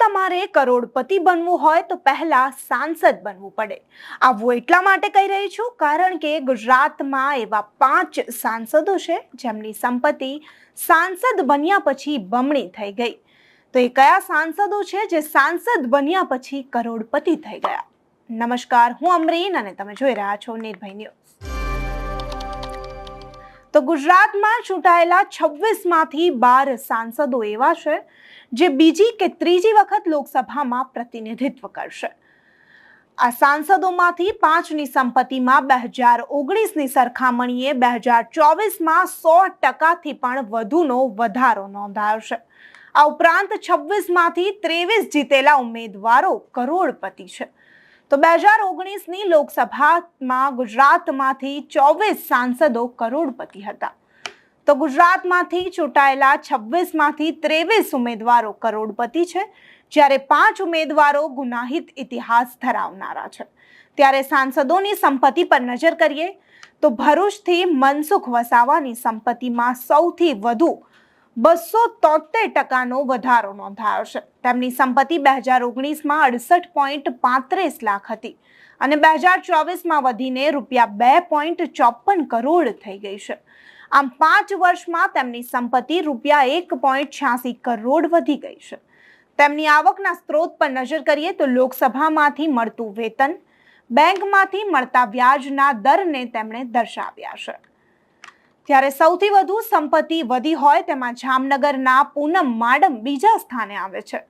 તમારે કરોડપતિ બનવું હોય તો પહેલા સાંસદ બનવું પડે. આવું એટલા માટે કહી રહી છું કારણ કે ગુજરાતમાં એવા પાંચ સાંસદો છે જેમની સંપત્તિ સાંસદ બન્યા પછી બમણી થઈ ગઈ. તો એ કયા સાંસદો છે જે સાંસદ બન્યા પછી કરોડપતિ થઈ ગયા? નમસ્કાર, હું અમરીન અને તમે જોઈ રહ્યા છો નિર્ભય ન્યૂઝ. તો ગુજરાતમાં ચૂંટાયેલા છવ્વીસમાંથી બાર સાંસદો એવા છે જે બીજી કે ત્રીજી વખત લોકસભામાં પ્રતિનિધિત્વ કરશે. આ સાંસદોમાંથી પાંચની સંપત્તિમાં બે હજાર ઓગણીસની સરખામણીએ બે હજાર ચોવીસમાં સો ટકાથી પણ વધુનો વધારો નોંધાયો છે. આ ઉપરાંત છવ્વીસમાંથી ત્રેવીસ જીતેલા ઉમેદવારો કરોડપતિ છે. તો બે હજાર ઓગણીસની લોકસભામાં ગુજરાતમાંથી ચોવીસ સાંસદો કરોડપતિ હતા. તો ગુજરાતમાંથી ચૂંટાયેલા છવ્વીસમાંથી ત્રેવીસ ઉમેદવારો કરોડપતિ છે, જ્યારે પાંચ ઉમેદવારો ગુનાહિત ઇતિહાસ ધરાવનારા છે. ત્યારે સાંસદોની સંપત્તિ પર નજર કરીએ, તો ભરૂચથી મનસુખ વસાવાની સંપત્તિમાં સૌથી વધુ બસો તોતેર ટકાનો વધારો નોંધાયો છે. તેમની સંપત્તિ બે હજાર ઓગણીસમાં અડસઠ પોઈન્ટ પાંત્રીસ લાખ હતી અને બે હજાર ચોવીસમાં વધીને રૂપિયા બે પોઈન્ટ ચોપન કરોડ થઈ ગઈ છે. આમ પાંચ વર્ષમાં તેમની સંપત્તિ રૂપિયા એક પોઈન્ટ છ્યાસી કરોડ વધી ગઈ છે. તેમની આવકના સ્ત્રોત પર નજર કરીએ તો લોકસભામાંથી મળતું વેતન, બેંકમાંથી મળતા વ્યાજના દરને તેમણે દર્શાવ્યા છે. ત્યારે સૌથી વધુ સંપત્તિ વધી હોય તેમાં જામનગરના પૂનમ માડમ બીજા સ્થાને આવે છે.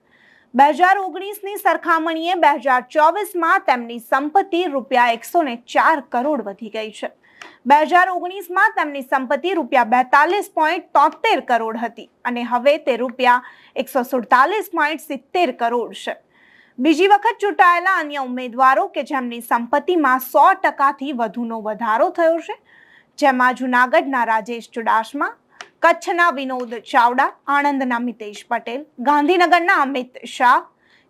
બે હજાર ઓગણીસની સરખામણીએ બે હજાર ચોવીસમાં તેમની સંપત્તિ રૂપિયા એકસો ને ચાર કરોડ વધી ગઈ છે. બે હજાર ઓગણીસમાં તેમની સંપત્તિ રૂપિયા બેતાલીસ પોઈન્ટ તોતેર કરોડ હતી અને હવે તે રૂપિયા એકસો સુડતાલીસ પોઈન્ટ સિત્તેર કરોડ છે. બીજી વખત ચૂંટાયેલા અન્ય ઉમેદવારો કે જેમની સંપત્તિમાં સો ટકાથી વધુનો વધારો થયો છે જેમાં જુનાગઢના રાજેશ ચુડાસમા, કચ્છના વિનોદ ચાવડા, આણંદના મિતેશ પટેલ, ગાંધીનગરના અમિત શાહ,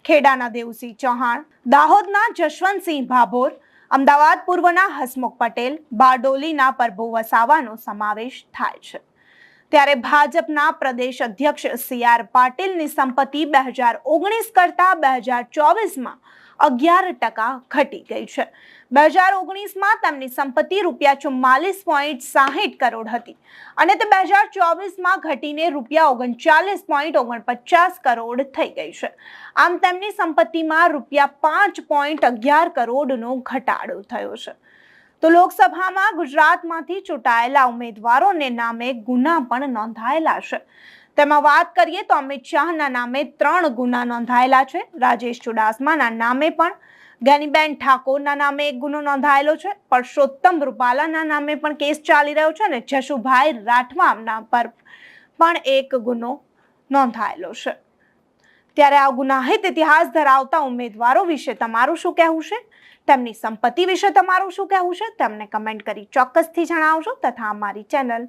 ખેડાના દેવસિંહ ચૌહાણ, દાહોદના જશવંતસિંહ ભાભોર, અમદાવાદ પૂર્વના હસમુખ પટેલ, બારડોલીના પરભુ વસાવાનો સમાવેશ થાય છે. ત્યારે ભાજપના પ્રદેશ અધ્યક્ષ સી આર પાટીલની સંપત્તિ બે હજાર ઓગણીસ કરતાં બે હજાર ચોવીસમાં અગિયાર ટકા ઘટી ગઈ છે. બે હજાર ઓગણીસમાં તેમની સંપત્તિ રૂપિયા ચુમ્માલીસ પોઈન્ટ સાહીઠ કરોડ હતી અને તે બે હજાર ચોવીસમાં ઘટીને રૂપિયા ઓગણચાલીસ પોઈન્ટ ઓગણપચાસ કરોડ થઈ ગઈ છે. આમ તેમની સંપત્તિમાં રૂપિયા પાંચ પોઈન્ટ અગિયાર કરોડનો ઘટાડો થયો છે. તો લોકસભામાં ગુજરાતમાંથી ચૂંટાયેલા ઉમેદવારોને નામે ગુના પણ નોંધાયેલા છે. તેમાં વાત કરીએ તો અમિત શાહના નામે ત્રણ ગુના નોંધાયેલા છે. રાજેશ ચુડાસમાના નામે પણ જ્ઞાનીબેન ઠાકોરના નામે એક ગુનો નોંધાયેલો છે. પરસોત્તમ રૂપાલાના નામે પણ કેસ ચાલી રહ્યો છે અને જશુભાઈ રાઠવાના પર પણ એક ગુનો નોંધાયેલો છે. ત્યારે આ ગુનાહિત ઇતિહાસ ધરાવતા ઉમેદવારો વિશે તમારું શું કહેવું છે? તેમની સંપત્તિ વિશે તમારું શું કહેવું છે? તેમને કમેન્ટ કરી ચોક્કસથી જણાવજો તથા અમારી ચેનલ